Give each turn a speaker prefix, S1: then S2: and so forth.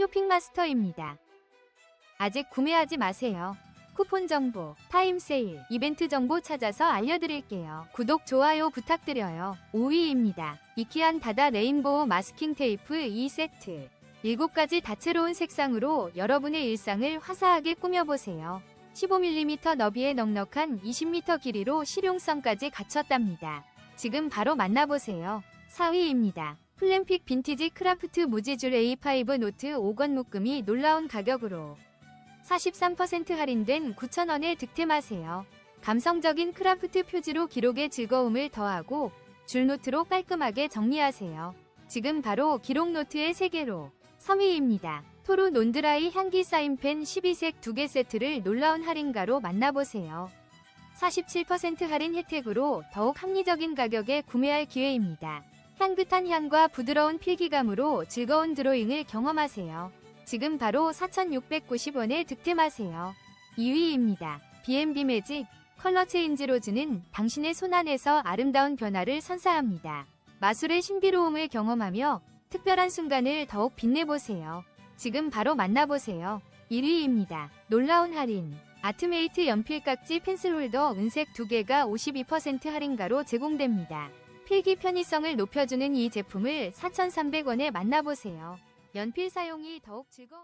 S1: 쇼핑마스터입니다. 아직 구매하지 마세요. 쿠폰 정보, 타임 세일, 이벤트 정보 찾아서 알려드릴게요. 구독, 좋아요 부탁드려요. 5위입니다. 이키안 바다 레인보우 마스킹 테이프 2세트. 7가지 다채로운 색상으로 여러분의 일상을 화사하게 꾸며보세요. 15mm 너비의 넉넉한 20m 길이로 실용성까지 갖췄답니다. 지금 바로 만나보세요. 4위입니다. 플램픽 빈티지 크라프트 무지줄 A5 노트 5권 묶음이 놀라운 가격으로 43% 할인된 9,000원에 득템하세요. 감성적인 크라프트 표지로 기록의 즐거움을 더하고 줄노트로 깔끔하게 정리하세요. 지금 바로 기록 노트의 세계로 3위입니다. 토르 논드라이 향기 사인펜 12색 2개 세트를 놀라운 할인가로 만나보세요. 47% 할인 혜택으로 더욱 합리적인 가격에 구매할 기회입니다. 향긋한 향과 부드러운 필기감으로 즐거운 드로잉을 경험하세요. 지금 바로 4,690원에 득템하세요. 2위입니다. B&B 매직 컬러 체인지 로즈는 당신의 손안에서 아름다운 변화를 선사합니다. 마술의 신비로움을 경험하며 특별한 순간을 더욱 빛내보세요. 지금 바로 만나보세요. 1위입니다. 놀라운 할인. 아트메이트 연필 깍지 펜슬 홀더 은색 2개가 52% 할인가로 제공됩니다. 필기 편의성을 높여주는 이 제품을 4,300원에 만나보세요. 연필 사용이 더욱 즐거운